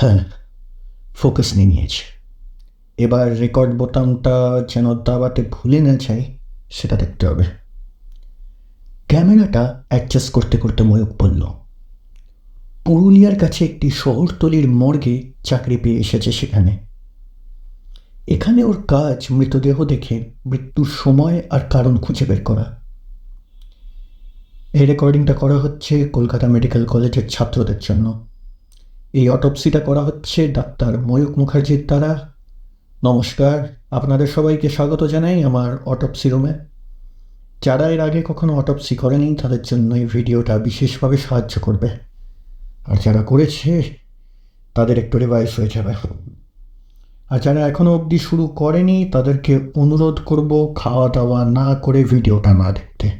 হ্যাঁ ফোকাস নিয়ে নিয়েছে। এবার রেকর্ড বোতামটা যেন দাবাতে ভুলে না যায়, সেটা দেখতে হবে। ক্যামেরাটা অ্যাডজাস্ট করতে করতে ময়ূক বলল, পুরুলিয়ার কাছে একটি শহরতলির মর্গে চাকরি পেয়ে এসেছে সেখানে। এখানে ওর কাজ মৃতদেহ দেখে মৃত্যুর সময় আর কারণ খুঁজে বের করা। এই রেকর্ডিংটা করা হচ্ছে কলকাতা মেডিকেল কলেজের ছাত্রদের জন্য। এই অটপসিটা করা হচ্ছে ডাক্তার ময়ূক মুখার্জির দ্বারা। নমস্কার, আপনাদের সবাইকে স্বাগত জানাই আমার অটপসি রুমে যারা এর আগে কখনো অটপসি করেনি, তাদের জন্য এই ভিডিওটা বিশেষভাবে সাহায্য করবে। আর যারা করেছে, তাদের একটু রিভাইস হয়ে যাবে। আর যারা এখনও অবধি শুরু করেনি, তাদেরকে অনুরোধ করব খাওয়া দাওয়া না করে ভিডিওটা না দেখতে।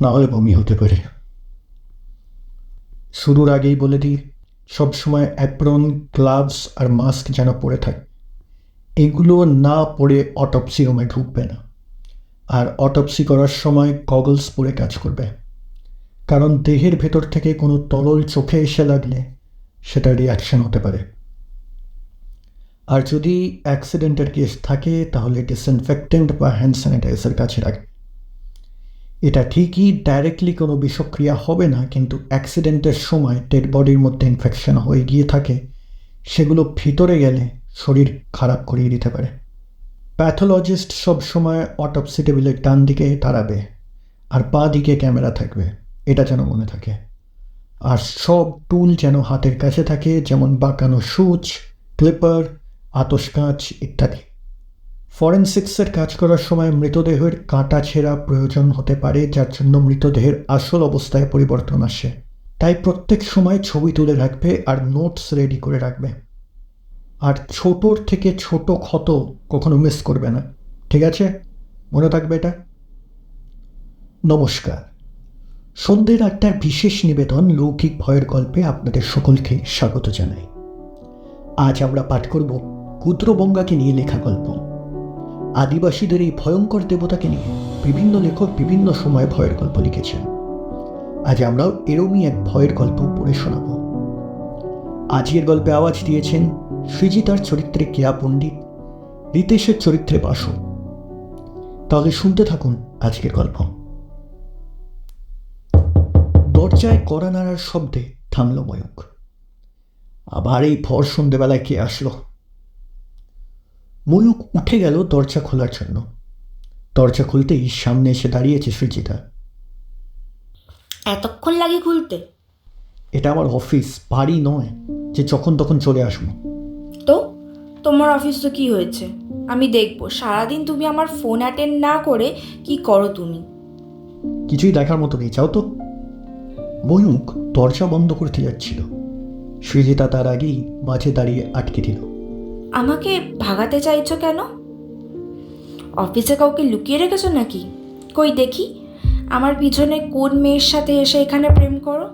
না হলে বমি হতে পারে। শুরুর আগেই বলে দিই সবসময় অ্যাপ্রন গ্লাভস আর মাস্ক যেন পরে থাকে। এগুলো না পরে অটপসি রুমে ঢুকবে না। আর অটপসি করার সময় গগলস পরে কাজ করবে। কারণ দেহের ভেতর থেকে কোনো তরল চোখে এসে লাগলে সেটা রিয়াকশন হতে পারে। আর যদি অ্যাক্সিডেন্টের কেস থাকে, তাহলে ডিসইনফেক্টেন্ট বা হ্যান্ড স্যানিটাইজার কাছে রাখবে। এটা ঠিকই ডাইরেক্টলি কোনো বিষক্রিয়া হবে না, কিন্তু অ্যাক্সিডেন্টের সময় ডেড বডির মধ্যে ইনফেকশন হয়ে গিয়ে থাকে, সেগুলো ভিতরে গেলে শরীর খারাপ করিয়ে দিতে পারে। প্যাথোলজিস্ট সবসময় অটপসি টেবিলের ডান দিকে দাঁড়াবে, আর পা দিকে ক্যামেরা থাকবে, এটা যেন মনে থাকে। আর সব টুল যেন হাতের কাছে থাকে, যেমন বাঁকানো সুচ ক্লিপার আতস কাঁচ ইত্যাদি। ফরেনসিক্সের কাজ করার সময় মৃতদেহের কাঁটা ছেঁড়া প্রয়োজন হতে পারে, যার জন্য মৃতদেহের আসল অবস্থায় পরিবর্তন আসে। তাই প্রত্যেক সময় ছবি তুলে রাখবে আর নোটস রেডি করে রাখবে। আর ছোটোর থেকে ছোট ক্ষত কখনো মিস করবে না। ঠিক আছে? মনে থাকবে এটা? নমস্কার। সন্ধ্যের আটটার বিশেষ নিবেদন লৌকিক ভয়ের গল্পে আপনাদের সকলকে স্বাগত জানাই। আজ আমরা পাঠ করব ক্ষুদ্রবঙ্গাকে নিয়ে লেখা গল্প। আদিবাসীদের এই ভয়ঙ্কর দেবতাকে নিয়ে বিভিন্ন লেখক বিভিন্ন সময় ভয়ের গল্প লিখেছেন। আজ আমরাও এরমই এক ভয়ের গল্প পড়ে শোনাব। আজকের গল্পে আওয়াজ দিয়েছেন সৃজিতার চরিত্রে কেয়া পণ্ডিত রিতেশের চরিত্রে বাসু। তাহলে শুনতে থাকুন আজকের গল্প। দরজায় কড়া নাড়ার শব্দে থামল ময়ূক আবার এই ভর সন্ধেবেলায় কে আসলো? ময়ূক উঠে গেল দরজা খোলার জন্য। দরজা খুলতেই সামনে এসে দাঁড়িয়েছে সৃজিতা। এতক্ষণ লাগে খুলতে? এটা আমার অফিস বাড়ি নয় যে যখন তখন চলে আসব। তো? তোমার অফিস তো কি হয়েছে? আমি দেখব সারাদিন তুমি আমার ফোন অ্যাটেন্ড না করে কি করো তুমি? কিছুই দেখার মতো নেই যাও তো? ময়ূক দরজা বন্ধ করতে যাচ্ছিল। সৃজিতা তার আগেই মাঝে দাঁড়িয়ে আটকে দিল। আমাকে ভাগাতে চাইছো কেন? অফিসে কাউকে লুকিয়ে রেখেছো নাকি? কই দেখি আমার পিছনে কোন মেয়ের সাথে এসে এখানে প্রেম করো?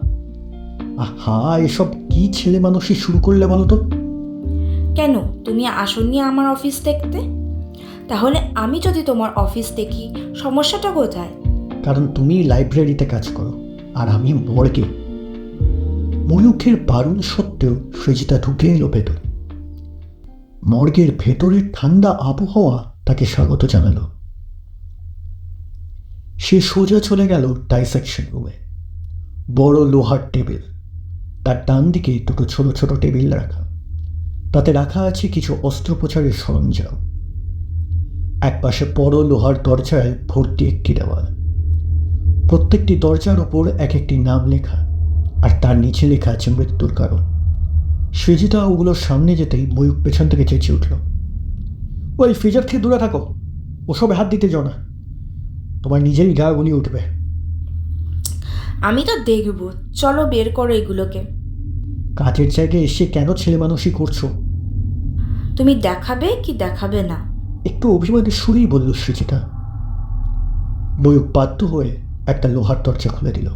আহা এসব কি ছেলে মানুষই শুরু করলে বলো তো? কেন তুমি আসনি আমার অফিস দেখতে? তাহলে আমি যদি তোমার অফিস দেখি সমস্যাটা কোথায়? কারণ তুমি লাইব্রেরিতে কাজ করো আর আমি মর্গে ময়ূখের বারুণ সত্ত্বেও সৃজিতা ঢুকে এলো ভেতর। মর্গের ভেতরের ঠান্ডা আবহাওয়া তাকে স্বাগত জানালো। সে সোজা চলে গেল ডাইসেকশন রুমে। বড় লোহার টেবিল, তার ডান দিকে দুটো ছোট ছোট টেবিল রাখা। তাতে রাখা আছে কিছু অস্ত্রোপচারের সরঞ্জাম। একপাশে বড় লোহার দরজায় ভর্তি একটি দেওয়াল। প্রত্যেকটি দরজার ওপর এক একটি নাম লেখা, আর তার নিচে লেখা আছে মৃত্যুর কারণ। সৃজিতা ওগুলোর সামনে যেতেই ময়ূক পেছন থেকে চেঁচিয়ে উঠল। ওই ফ্রিজার থেকে দূরে থাকো ওসবে হাত দিতে যাও না। তোমার নিজেরই গা গুলি উঠবে। আমি তো দেখব। চলো বের করো এগুলোকে। কাজের জায়গায় এসে কেন ছেলে মানুষই করছ? তুমি দেখাবে কি দেখাবে না? একটু অভিমানের সুরেই বলল সৃজিতা ময়ূক বাধ্য হয়ে একটা লোহার দরজা খুলে দিল।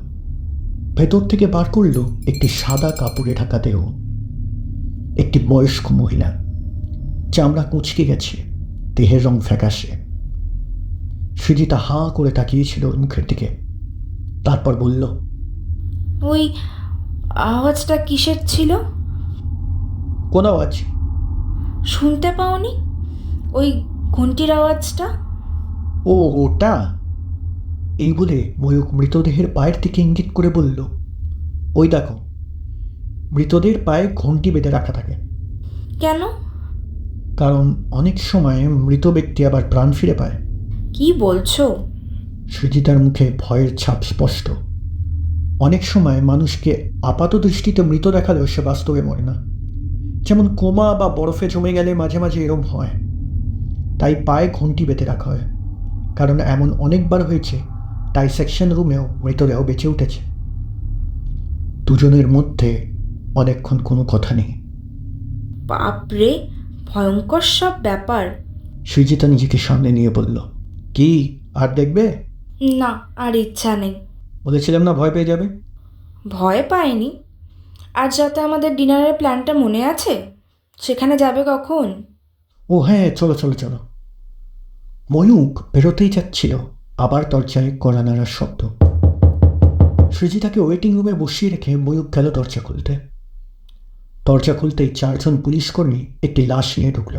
ভেতর থেকে বার করল একটি সাদা কাপড়ে ঢাকা দেহ একটি বয়স্ক মহিলা। চামড়া কুচকে গেছে দেহের রং ফ্যাকাশে। সৃজিতা হাঁ করে তাকিয়েছিল ওর মুখের দিকে। তারপর বলল ওই আওয়াজটা কিসের ছিল? কোন আওয়াজ? শুনতে পাওনি? ওই ঘন্টির আওয়াজটা? ও ওটা? এই বলে ময়ূক মৃতদেহের পায়ের দিকে ইঙ্গিত করে বলল ওই দেখো। মৃতদের পায়ে ঘন্টি বেঁধে রাখা থাকে। কেন? কারণ অনেক সময় মৃত ব্যক্তি আবার প্রাণ ফিরে পায়। কি বলছো? সৃজিতার মুখে ভয়ের ছাপ স্পষ্ট। অনেক সময় মানুষকে আপাত দৃষ্টিতে মৃত দেখালেও সে বাস্তবে মরে না। যেমন কোমা বা বরফে জমে গেলে মাঝে মাঝে এরম হয়। তাই পায়ে ঘন্টি বেঁধে রাখা হয়। কারণ এমন অনেকবার হয়েছে ডাইসেকশন রুমেও মৃতদেহ বেঁচে উঠেছে। দুজনের মধ্যে অনেকক্ষণ কোনো কথা নেই। বাপরে ভয়ঙ্কর সব ব্যাপার। সুজিতা নিজেকে সামনে নিয়ে বলল কি আর দেখবে? না আর ইচ্ছা নেই। বলেছিলাম না ভয় পেয়ে যাবে? ভয় পাইনি। আজ রাতে আমাদের ডিনারের প্ল্যানটা মনে আছে সেখানে যাবে কখন? ও হ্যাঁ চলো চলো চলো। ময়ূক বেরোতেই যাচ্ছিল আবার দরজায় কড়া নাড়ার শব্দ। সৃজিতাকে ওয়েটিং রুমে বসিয়ে রেখে ময়ূক গেল দরজা খুলতে। দরজা খুলতেই চারজন পুলিশ কর্মী একটি লাশ নিয়ে ঢুকল।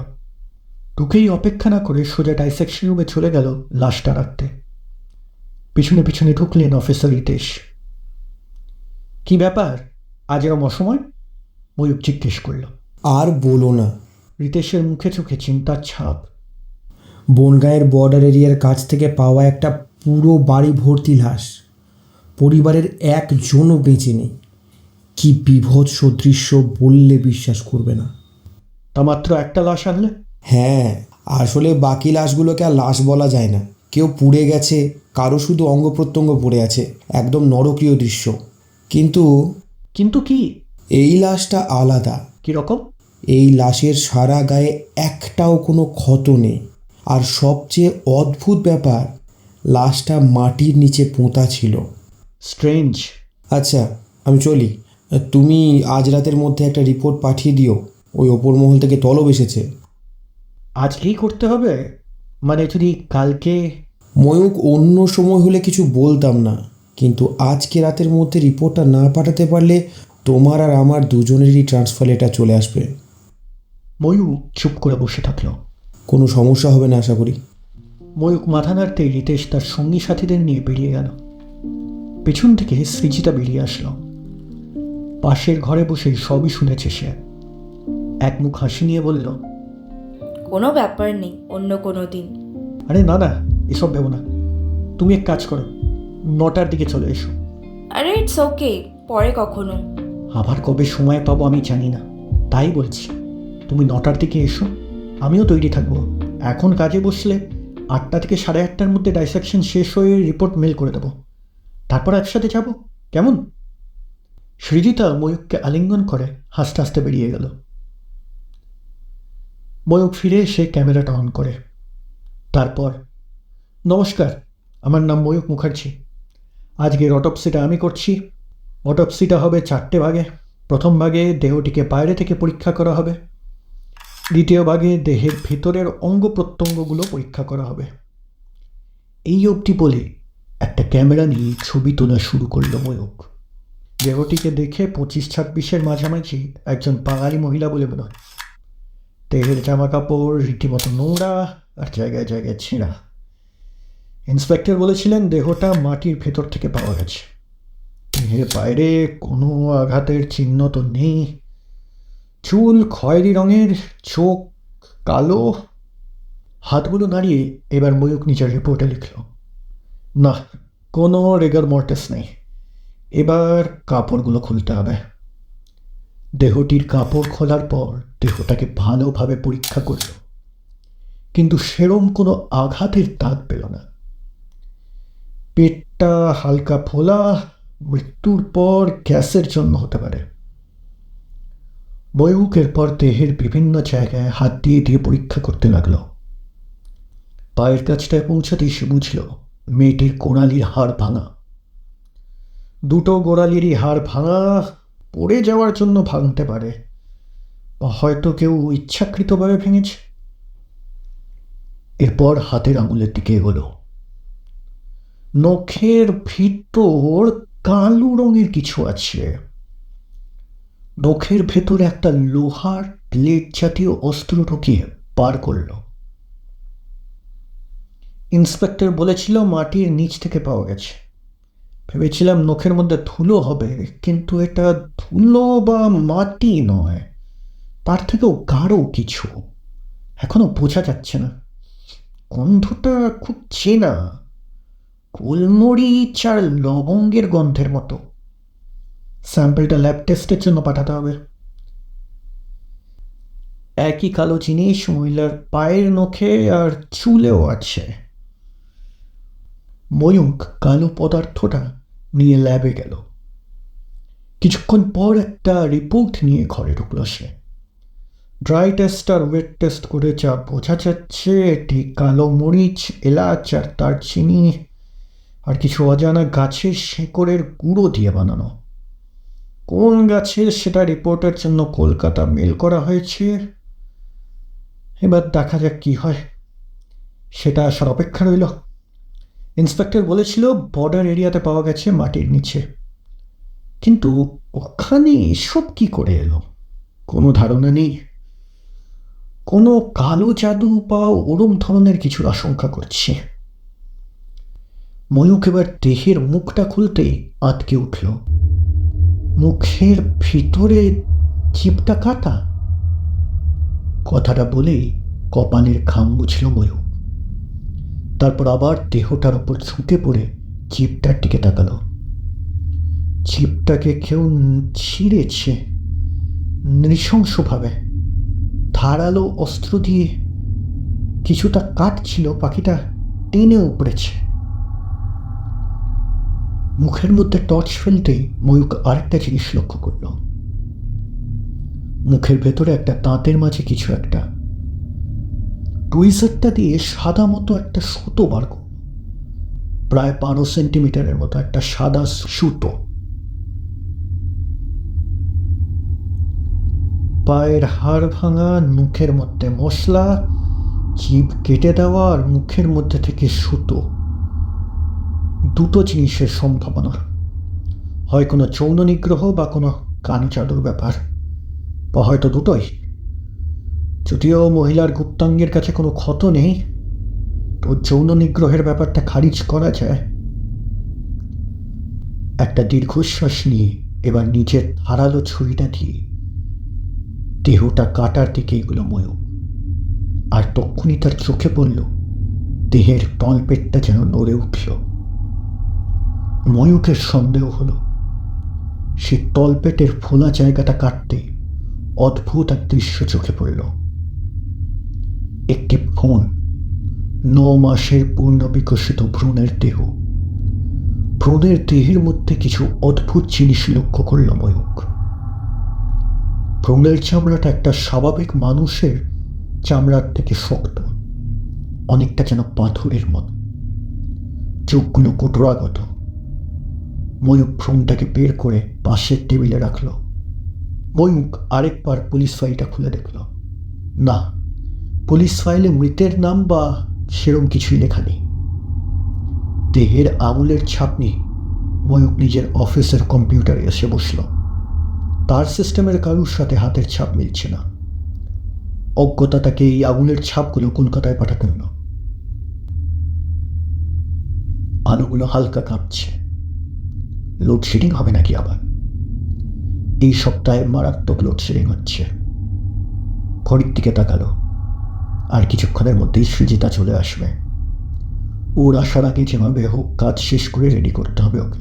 ঢুকেই অপেক্ষা না করে সোজা ডাইসেকশন রুমে চলে গেল লাশটা রাখতে। পিছনে পিছনে ঢুকলেন অফিসার রিতেশ। কি ব্যাপার? আজ এরম অসময়? ময়ূক জিজ্ঞেস করল। আর বলো না। রিতেশের মুখে চোখে চিন্তার ছাপ। বনগাঁয়ের বর্ডার এরিয়ার কাছ থেকে পাওয়া একটা পুরো বাড়ি ভর্তি লাশ। পরিবারের একজনও বেঁচে নেই। কি বিভৎস দৃশ্য বললে বিশ্বাস করবে না। তা মাত্র একটা লাশ আনলে? হ্যাঁ আসলে বাকি লাশগুলোকে আর লাশ বলা যায় না। কেউ পুড়ে গেছে কারও শুধু অঙ্গ প্রত্যঙ্গ পড়ে আছে একদম নরকীয় দৃশ্য। কিন্তু কিন্তু কি? এই লাশটা আলাদা। কীরকম এই লাশের সারা গায়ে একটাও কোনো ক্ষত নেই। আর সবচেয়ে অদ্ভুত ব্যাপার লাশটা মাটির নিচে পোঁতা ছিল। স্ট্রেঞ্জ। আচ্ছা আমি চলি। তুমি আজ রাতের মধ্যে একটা রিপোর্ট পাঠিয়ে দিও। ওই ওপর মহল থেকে তলব এসেছে। আজকেই করতে হবে? মানে যদি কালকে ময়ূক অন্য সময় হলে কিছু বলতাম না। কিন্তু আজকে রাতের মধ্যে রিপোর্টটা না পাঠাতে পারলে তোমার আর আমার দুজনেরই ট্রান্সফার লেটার চলে আসবে। ময়ূক চুপ করে বসে থাকল। কোনো সমস্যা হবে না আশা করি। ময়ূক মাথা নাড়তেই রিতেশ তার সঙ্গী সাথীদের নিয়ে বেরিয়ে গেল। পেছন থেকে সৃজিতা বেরিয়ে আসলো। পাশের ঘরে বসে সবই শুনেছে সে। এক মুখ হাসি নিয়ে বলল কোনো ব্যাপার নেই অন্য কোনো দিন। আরে না না এসব ভেবো না। তুমি এক কাজ করো নটার দিকে চলে এসো। আরে ইটস ওকে পরে কখনো। আবার কবে সময় পাবো আমি জানি না তাই বলছি তুমি নটার দিকে এসো আমিও তৈরি থাকব। এখন কাজে বসলে আটটা থেকে সাড়ে আটটার মধ্যে ডাইসেকশন শেষ হয়ে রিপোর্ট মেল করে দেবো। তারপর একসাথে যাব কেমন? সৃজিতা ময়ূককে আলিঙ্গন করে হাসতে হাসতে বেরিয়ে গেল। ময়ূক ফিরে এসে ক্যামেরাটা অন করে। তারপর, নমস্কার, আমার নাম ময়ূক মুখার্জি। আজকের অটোপসিটা আমি করছি। অটোপসিটা হবে চারটে ভাগে। প্রথম ভাগে দেহটিকে বাইরে থেকে পরীক্ষা করা হবে। দ্বিতীয় ভাগে দেহের ভিতরের অঙ্গ প্রত্যঙ্গগুলো পরীক্ষা করা হবে। এই অবধি বলে একটা ক্যামেরা নিয়ে ছবি তোলা শুরু করল ময়ূক। দেহটিকে দেখে পঁচিশ ছাব্বিশের মাঝামাঝি একজন বাঙালি মহিলা বলে মনে হয়। দেহের জামা কাপড় রীতিমতো নোংরা আর জায়গায় জায়গায় ছেঁড়া। ইন্সপেক্টর বলেছিলেন দেহটা মাটির ভেতর থেকে পাওয়া গেছে। দেহের বাইরে কোনো আঘাতের চিহ্ন তো নেই। চুল খয়েরি রঙের, চোখ কালো। হাতগুলো নাড়িয়ে এবার ময়ূক নিজের রিপোর্টে লিখল, না, কোনো রেগার মর্টেস নেই। এবার কাপড়গুলো খুলতে হবে। দেহটির কাপড় খোলার পর দেহটাকে ভালোভাবে পরীক্ষা করল। কিন্তু সেরম কোনো আঘাতের দাগ পেল না। পেটটা হালকা ফোলা, মৃত্যুর পর গ্যাসের জন্য হতে পারে। ময়ূকের পর দেহের বিভিন্ন জায়গায় হাত দিয়ে দিয়ে পরীক্ষা করতে লাগল। পায়ের কাছটায় পৌঁছাতেই সে বুঝল, মেয়েটির গোড়ালির হাড় ভাঙা। দুটো গোড়ালিরই হাড় ভাঙা পড়ে যাওয়ার জন্য ভাঙতে পারে। বা হয়তো কেউ ইচ্ছাকৃতভাবে ভেঙেছে। এরপর হাতের আঙুলের দিকে এগোলো। নখের ভিতর কালো রঙের কিছু আছে। নখের ভেতরে একটা লোহার প্লেট জাতীয় অস্ত্র ঢুকিয়ে পার করল। ইন্সপেক্টর বলেছিল মাটির নিচ থেকে পাওয়া গেছে। ভেবেছিলাম নখের মধ্যে ধুলো হবে, কিন্তু এটা ধুলো বা মাটি নয়, তার থেকেও গাঢ় কিছু। এখনও বোঝা যাচ্ছে না। গন্ধটা খুব চেনা, গোলমরিচ আর লবঙ্গের গন্ধের মতো। স্যাম্পলটা ল্যাব টেস্টের জন্য পাঠাতে হবে। একই কালো জিনিস মহিলার পায়ের নখে আর চুলেও আছে। ময়ূক কালো পদার্থটা নিয়ে ল্যাবে গেল। কিছুক্ষণ পর একটা রিপোর্ট নিয়ে ঘরে ঢুকলো সে। ড্রাই টেস্ট আর ওয়েট টেস্ট করে যা বোঝা যাচ্ছে, এটি কালো মরিচ, এলাচ আর দারচিনি আর কিছু অজানা গাছের শেকড়ের গুঁড়ো দিয়ে বানানো। কোন গাছের সেটা রিপোর্টের জন্য কলকাতা মেল করা হয়েছে? এবার দেখা যাক কি হয়। সেটা আসার অপেক্ষা রইল। ইন্সপেক্টর বলেছিল বর্ডার এরিয়াতে পাওয়া গেছে মাটির নিচে। কিন্তু ওখানে এসব কি করে এলো? কোনো ধারণা নেই। কোনো কালো জাদু বা ওরম ধরনের কিছুর আশঙ্কা করছে। ময়ূক এবার দেহের মুখটা খুলতেই আটকে উঠল। মুখের ভিতরে চিপটা কাটা। কথাটা বলেই কপালের খাম মুছল ময়ূক তারপর আবার দেহটার ওপর ঝুঁকে পড়ে চিপটার দিকে তাকালো। চিপটাকে কেউ ছিঁড়েছে নৃশংসভাবে। ধারালো অস্ত্র দিয়ে কিছুটা কাটছিল, পাখিটা টেনে উপড়েছে। মুখের মধ্যে টর্চ ফেলতেই ময়ূক আরেকটা জিনিস লক্ষ্য করল। মুখের ভেতরে একটা তাঁতের মাঝে কিছু একটা। টুইজারটা দিয়ে সাদা মতো একটা সুতো বার করল। প্রায় বারো সেন্টিমিটারের মতো একটা সাদা সুতো। পায়ের হাড় ভাঙা, মুখের মধ্যে মশলা, জিভ কেটে দেওয়া আর মুখের মধ্যে থেকে সুতো। দুটো জিনিসের সম্ভাবনা। হয় কোনো যৌন নিগ্রহ বা কোনো কান চাদুর ব্যাপার, বা হয়তো দুটোই। যদিও মহিলার গুপ্তাঙ্গের কাছে কোনো ক্ষত নেই তো যৌন নিগ্রহের ব্যাপারটা খারিজ করা যায়। একটা দীর্ঘশ্বাস নিয়ে এবার নিজের ধারালো ছুরিটা দিয়ে দেহটা কাটার দিকে এগুলো ময়ূর। আর তক্ষুনি তার চোখে পড়ল, দেহের তলপেটটা যেন নড়ে উঠল। ময়ূকের সন্দেহ হলো, সে তলপেটের ফোলা জায়গাটা কাটতে অদ্ভুত এক দৃশ্য চোখে পড়ল। একটি ফোন ন মাসের পূর্ণ বিকশিত ভ্রূণের দেহ। ভ্রূণের দেহের মধ্যে কিছু অদ্ভুত জিনিস লক্ষ্য করল ময়ূক ভ্রূণের চামড়াটা একটা স্বাভাবিক মানুষের চামড়ার থেকে শক্ত, অনেকটা যেন পাথরের মতো। চোখগুলো কোটরাগত। ময়ূক ভ্রূণটাকে বের করে পাশের টেবিলে রাখল। ময়ূক আরেকবার পুলিশ ফাইলটা খুলে দেখল। না পুলিশ ফাইলে মৃতের নাম বা সেরম কিছুই লেখা নেই। দেহের আঙুলের ছাপ নিয়ে ময়ূক নিজের অফিসের কম্পিউটারে এসে বসল। তার সিস্টেমের কারুর সাথে হাতের ছাপ মিলছে না। অজ্ঞতা তাকে এই আঙুলের ছাপগুলো কলকাতায় পাঠাতে হলো আলোগুলো হালকা কাঁপছে। লোডশেডিং হবে নাকি আবার? এই সপ্তাহে মারাত্মক লোডশেডিং হচ্ছে। ঘড়ির দিকে তাকালো। আর কিছুক্ষণের মধ্যেই সৃজিতা চলে আসবে। ওর আসার আগে যেভাবে হোক কাজ শেষ করে রেডি করতে হবে ওকে।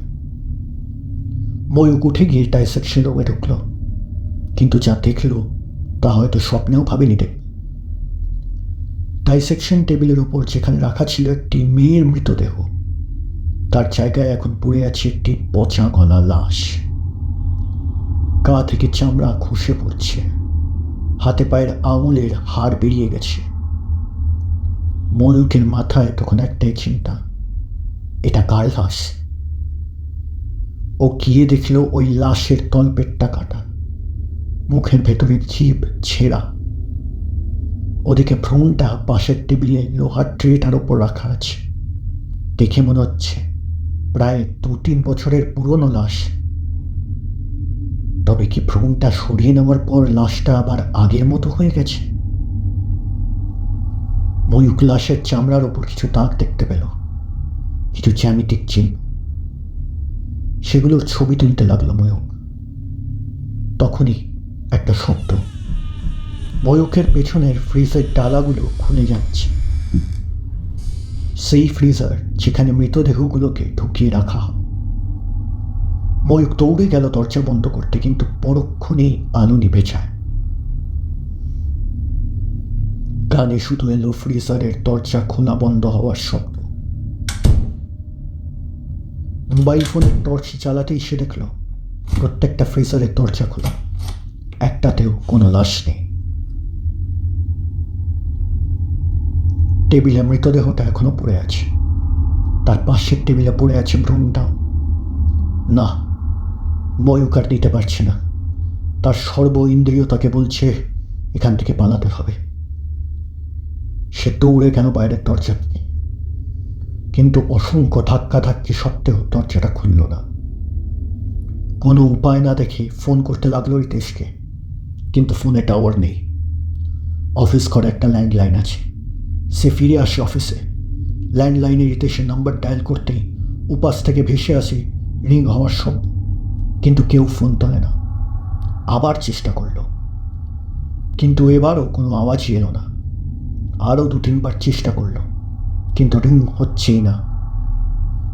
ময়ূক উঠে গিয়ে ডাইসেকশন রুমে ঢুকলো। কিন্তু যা দেখল, তা হয়তো স্বপ্নেও ভাবেনি দেখ ডাইসেকশন টেবিলের উপর যেখানে রাখা ছিল একটি মেয়ের মৃতদেহ, তার জায়গায় এখন পড়ে আছে একটি পচা গলা লাশ। গা থেকে চামড়া খসে পড়ছে। হাতে পায়ের আঙুলের হাড় বেরিয়ে গেছে। ময়ূকের মাথায় তখন একটাই চিন্তা, এটা কার লাশ? ও গিয়ে দেখল ওই লাশের তলপেটটা কাটা, মুখের ভেতরে জিভ ছেঁড়া। ওদিকে ভ্রূণটা পাশের টেবিলে লোহার ট্রেটার ওপর রাখা আছে। দেখে মনে হচ্ছে প্রায় দু তিন বছরের পুরনো লাশ। তবে কি ভ্রূণটা সরিয়ে নেওয়ার পর লাশটা আবার আগের মতো হয়ে গেছে? ময়ূক লাশের চামড়ার ওপর কিছু দাগ দেখতে পেল। কিছু জ্যামিতিক চিহ্ন। সেগুলোর ছবি তুলতে লাগল ময়ূক। তখনই একটা শব্দ। ময়ূকের পেছনের ফ্রিজের ডালাগুলো খুলে যাচ্ছে। সেই ফ্রিজার যেখানে মৃতদেহগুলোকে ঢুকিয়ে রাখা হয়। ময়ূক দৌড়ে গেল দরজা বন্ধ করতে, কিন্তু পরক্ষণেই আলো নিভে যায়। কানে শুধু এলো ফ্রিজারের দরজা খোলা বন্ধ হওয়ার শব্দ মোবাইল ফোনের টর্চ চালাতেই সে দেখল, প্রত্যেকটা ফ্রিজারের দরজা খোলা। একটাতেও কোনো লাশ নেই। টেবিলে মৃতদেহটা এখনও পড়ে আছে। তার পাশের টেবিলে পড়ে আছে ভ্রূণটাও না ময়ূক আর দিতে পারছে না। তার সর্ব ইন্দ্রিয় তাকে বলছে, এখান থেকে পালাতে হবে। সে দৌড়ে কেন বাইরের দরজা কিন্তু অসংখ্য ধাক্কা ধাক্কি সত্ত্বেও দরজাটা খুলল না। কোনো উপায় না দেখে ফোন করতে লাগল রিতেশকে, কিন্তু ফোনে টাওয়ার নেই। অফিস ঘরে একটা ল্যান্ডলাইন আছে। সে ফিরে আসে অফিসে। ল্যান্ডলাইনে রিতেশের নাম্বার ডায়াল করতেই উপাস থেকে ভেসে আসে রিং হওয়ার শব্দ, কিন্তু কেউ ফোন তোলে না। আবার চেষ্টা করল। কিন্তু এবারও কোনো আওয়াজই এলো না। আরও দু তিনবার চেষ্টা করল, কিন্তু রিং হচ্ছেই না।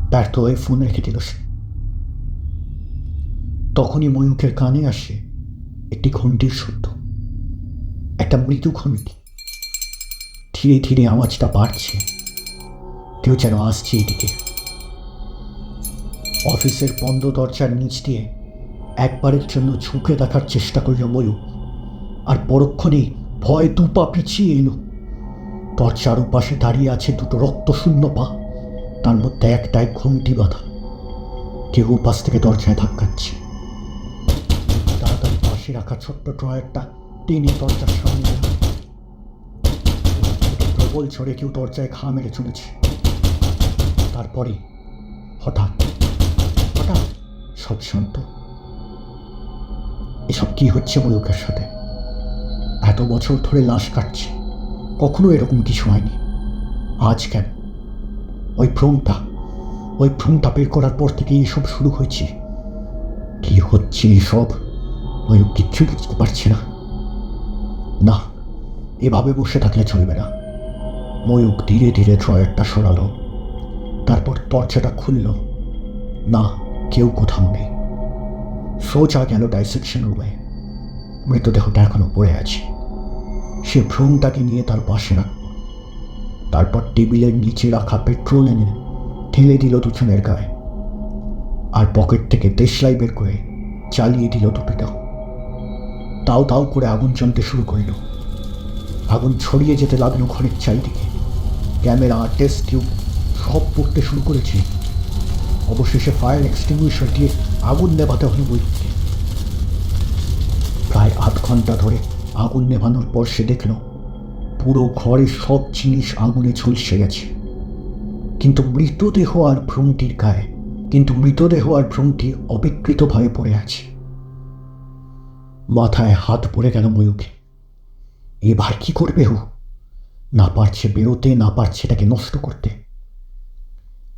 ব্যর্থ হয়ে ফোন রেখে দিল সে। তখনই ময়ূকের কানে আসে একটি ঘন্টির শব্দ। একটা মৃদু ঘন্টি ধীরে ধীরে আওয়াজটা বাড়ছে। কেউ যেন আসছে এদিকে। অফিসের বন্ধ দরজার নিচ দিয়ে একবারের জন্য ঝুঁকে দেখার চেষ্টা করল ময়ূর আর পরক্ষণেই ভয় দুপা পিছিয়ে এলো। দরজার পাশে দাঁড়িয়ে আছে দুটো রক্তশূন্য পা। তার মধ্যে একটাই ঘুমটি বাঁধা। কেউ পাশ থেকে দরজায় ধাক্কাচ্ছে তাড়াতাড়ি পাশে রাখা ছোট্ট ড্রয়ারটা টেনে দরজার সামনে। প্রবল ঝড়ে কেউ দরজায় ঘা মেরে চলেছে। তারপরে হঠাৎ হঠাৎ সব শান্ত। এসব কি হচ্ছে ময়ূকের সাথে? এত বছর ধরে লাশ কাটছে। কখনো এরকম কিছু হয়নি। আজ কেন? ওই ভ্রমটা ওই ভ্রমটা বের করার পর থেকে এসব শুরু হয়েছে। কি হচ্ছে এসব? ময়ূক কিচ্ছু বুঝতে পারছে না। না, এভাবে বসে থাকলে চলবে না। ময়ূক ধীরে ধীরে ড্রয়ারটা সরালো, তারপর দরজাটা খুলল। না, কেউ কোথাও নেই। সোজা গেল ডাইসেকশন রুমে। মৃতদেহটা এখনও পড়ে আছে। সে ভ্রূণটাকে নিয়ে তার পাশে রাখল তারপর টেবিলের নিচে রাখা পেট্রোল এনে ঠেলে দিল দুজনের গায়ে। আর পকেট থেকে দেশলাই বের করে চালিয়ে দিল টুপিটা তাও তাও করে আগুন জ্বলতে শুরু করল। আগুন ছড়িয়ে যেতে লাগল ঘরের চারিদিকে। ক্যামেরা, টেস্ট টিউব সব পড়তে শুরু করেছে। অবশেষে ফায়ার এক্সটিংগুইশার দিয়ে আগুন নেভাতে হলো বইকে প্রায় আধ ঘণ্টা ধরে আগুন নেভানোর পর সে দেখল, পুরো ঘরের সব জিনিস আগুনে ঝলসে গেছে। কিন্তু মৃতদেহ আর ভ্রূণটির গায়ে, কিন্তু মৃতদেহ আর ভ্রূণটি অবিকৃতভাবে পড়ে আছে। মাথায় হাত পড়ে গেল ময়ূকে এবার কি করবে ও? না পারছে বেরোতে, না পারছে তাকে নষ্ট করতে।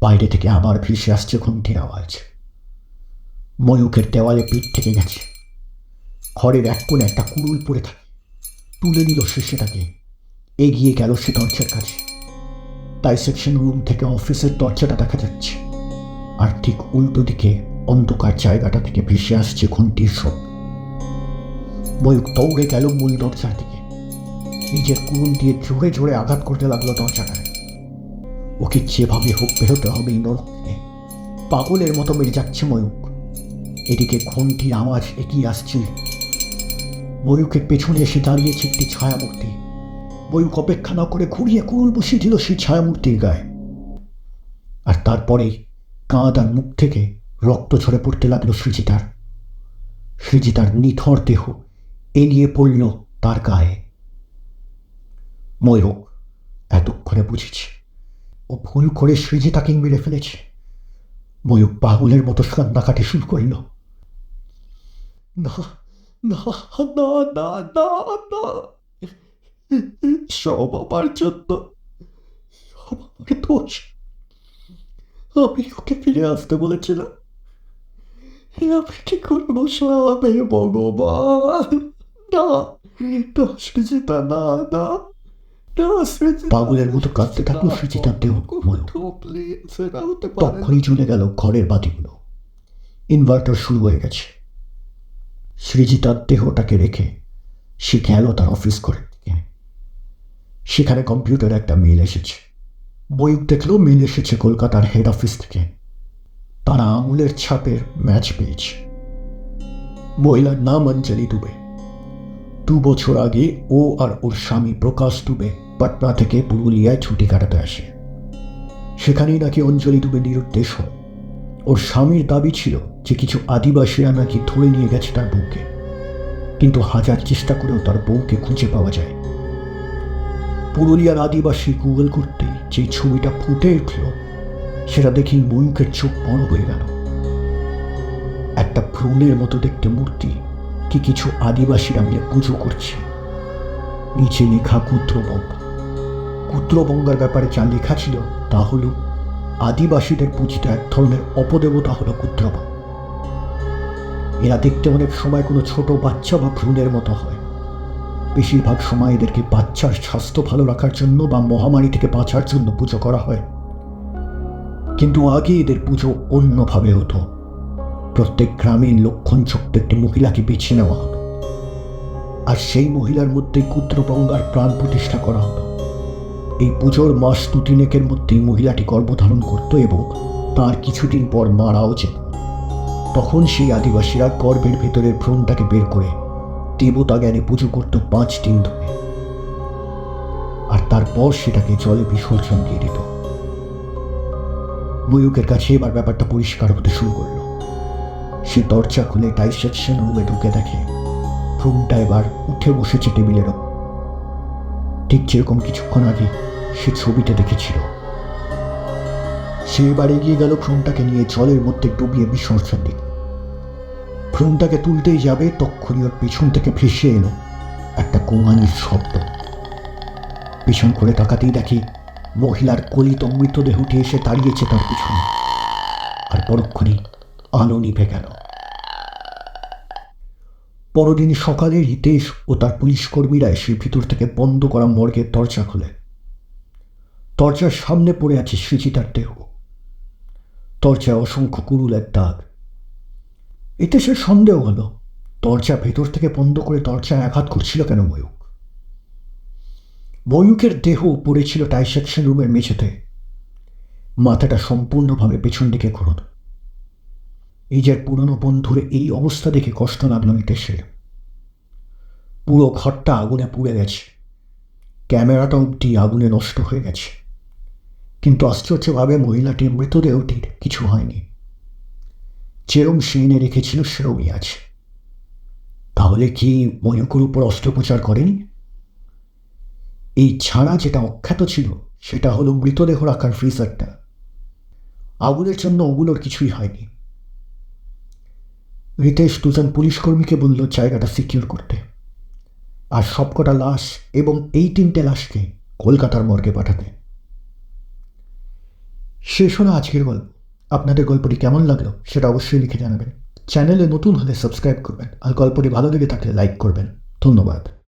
বাইরে থেকে আবার ভেসে আসছে ঘন্টির আওয়াজ। ময়ূকের দেওয়ালে পিঠ থেকে গেছে। ঘরের এক কোণে একটা কুড়ুল পড়ে থাকে। তুলে নিল সে সেটাকে। এগিয়ে গেল সে দরজার কাছে। ডাইসেকশন রুম থেকে অফিসের দরজাটা দেখা যাচ্ছে। আর ঠিক উল্টো দিকে অন্ধকার জায়গাটা থেকে ভেসে আসছে ঘন্টির শব্দ। ময়ূক দৌড়ে গেল মূল দরজার দিকে। নিজের কুড়ুল দিয়ে জোরে জোরে আঘাত করতে লাগল দরজাটায়। ওকে যেভাবে হোক বেরোতে হবে এই নরক। পাগলের মতো মেরে যাচ্ছে ময়ূক। এদিকে ঘন্টির আওয়াজ এগিয়ে আসছে ময়ূকের পেছনে এসে দাঁড়িয়েছে একটি ছায়ামূর্তি। ময়ূক অপেক্ষা না করে ঘুরিয়ে কুড়ুল বসিয়ে দিল সেই ছায়ামূর্তির গায়ে। আর তারপরেই কাঁধ আর মুখ থেকে রক্ত ঝরে পড়তে লাগল সৃজিতার। সৃজিতার নিথর দেহ এলিয়ে পড়ল তার গায়ে। ময়ূক এতক্ষণে বুঝেছে, ও ভুল করে সৃজিতাকে মেরে ফেলেছে। ময়ূক পাগলের মতো কান্নাকাটি শুরু করল। না না না না না না। সব আমার জন্য। সব আমার দোষ। আমি ওকে ফিরে আসতে বলেছিলাম। আমি কি করে বসলাম আমি ভগবান? না না সৃজিতা না না পাগলের মতো কাঁদতে থাকল সৃজিতার দেহ তখনই চলে গেল ঘরের বাতিগুলো ইনভার্টার শুরু হয়ে গেছে। সৃজিতার দেহটাকে রেখে সে গেল তার অফিস করে। দিকে সেখানে কম্পিউটারে একটা মেল এসেছে। বইক দেখল মেল এসেছে কলকাতার হেড অফিস থেকে। তারা আঙুলের ছাপের ম্যাচ পেয়েছে। মহিলার নাম অঞ্জলি দুবে। দু বছর আগে ও আর ওর স্বামী প্রকাশ দুবে পাটনা থেকে পুরুলিয়ায় ছুটি কাটাতে আসে। সেখানেই নাকি অঞ্জলি দুবে নিরুদ্দেশ হয়। ওর স্বামীর দাবি ছিল যে কিছু আদিবাসীরা নাকি ধরে নিয়ে গেছে তার বউকে। কিন্তু হাজার চেষ্টা করেও তার বউকে খুঁজে পাওয়া যায়। পুরুলিয়ার আদিবাসী গুগল করতে যে ছবিটা ফুটে উঠল, সেটা দেখেই ময়ূকের চোখ বড় হয়ে গেল। একটা ভ্রূণের মতো দেখতে মূর্তি কি কিছু আদিবাসীরা মিলে পুজো করছে। নিচে লেখা কুত্রবঙ্গ কুত্রবঙ্গার ব্যাপারে যা লেখা ছিল তা হলো আদিবাসীদের পূজিত এক ধরনের অপদেবতা হলো কুত্রবঙ্গ এরা দেখতে অনেক সময় কোনো ছোট বাচ্চা বা ভ্রূণের মতো হয়। বেশিরভাগ সময় এদেরকে বাচ্চার স্বাস্থ্য ভালো রাখার জন্য বা মহামারী থেকে বাঁচার জন্য পুজো করা হয়। কিন্তু আগে এদের পুজো অন্যভাবে হতো। প্রত্যেক গ্রামে লক্ষণযুক্ত একটি মহিলাকে বেছে নেওয়া হতো। আর সেই মহিলার মধ্যে কুত্রবঙ্গার প্রাণ প্রতিষ্ঠা করা হতো। এই পুজোর মাস দু তিনেকের মধ্যেই মহিলাটি গর্ভধারণ করত এবং তার কিছুদিন পর মারাও যেত তখন সেই আদিবাসীরা গর্ভের ভেতরের ভ্রূণটাকে বের করে দেবতা জ্ঞানে পুজো করত পাঁচ দিন ধরে। আর তারপর সেটাকে জলে বিসর্জন দিয়ে দিত। ময়ূকের কাছে এবার ব্যাপারটা পরিষ্কার হতে শুরু করল। সে দরজা খুলে ডাইসেকশন রুমে ঢুকে দেখে ভ্রূণটা এবার উঠে বসেছে টেবিলের ওপর। ঠিক যেরকম কিছুক্ষণ আগে সে ছবিটা দেখেছিল। সে এবার এগিয়ে গেল ভ্রূণটাকে নিয়ে জলের মধ্যে ডুবিয়ে বিসর্জন দিল ভ্রূণটাকে তুলতেই যাবে তক্ষুনি ওর পেছন থেকে ভেসে এলো একটা কোঙানির শব্দ। পেছন করে তাকাতেই দেখি মহিলার কলিত মৃতদেহটি এসে দাঁড়িয়েছে তার পিছনে। আর পরক্ষণে আলো নিভে গেল। পরদিন সকালে হিতেশ ও তার পুলিশ কর্মীরা এসে ভিতর থেকে বন্ধ করা মর্গের দরজা খোলে। দরজার সামনে পড়ে আছে সৃজিতার দেহ। দরজায় অসংখ্য কুরুলের দাগ। এতে সে সন্দেহ হলো, দরজা ভেতর থেকে বন্ধ করে দরজায় আঘাত করছিল কেন ময়ূক? ময়ূকের দেহ পড়েছিল টাইসেকশন রুমের মেঝেতে। মাথাটা সম্পূর্ণভাবে পেছন দিকে ঘোরানো। নিজের পুরনো বন্ধুর এই অবস্থা দেখে কষ্ট লাগল নিতেশে। পুরো ঘরটা আগুনে পুড়ে গেছে। ক্যামেরাটা অবধি আগুনে নষ্ট হয়ে গেছে। কিন্তু আশ্চর্যভাবে মহিলাটির মৃতদেহটির কিছু হয়নি। যেরম সে এনে রেখেছিল, সেরমই আছে। তাহলে কি ময়ূকের উপর অস্ত্রোপচার করেনি? এই ছাড়া যেটা অখ্যাত ছিল, সেটা হলো মৃতদেহ রাখার ফ্রিজারটা আগুনের জন্য ওগুলোর কিছুই হয়নি। রিতেশ দুজন পুলিশকর্মীকে বলল, জায়গাটা সিকিউর করতে। আর সবকটা লাশ এবং এই তিনটে লাশকে কলকাতার মর্গে পাঠাতে। শেষ হলো আজকের গল্প। আপনাদের গল্পটি কেমন লাগল সেটা অবশ্যই লিখে জানাবেন। চ্যানেলে নতুন হলে সাবস্ক্রাইব করবেন আর গল্পটি ভালো লেগে থাকলে লাইক করবেন। ধন্যবাদ।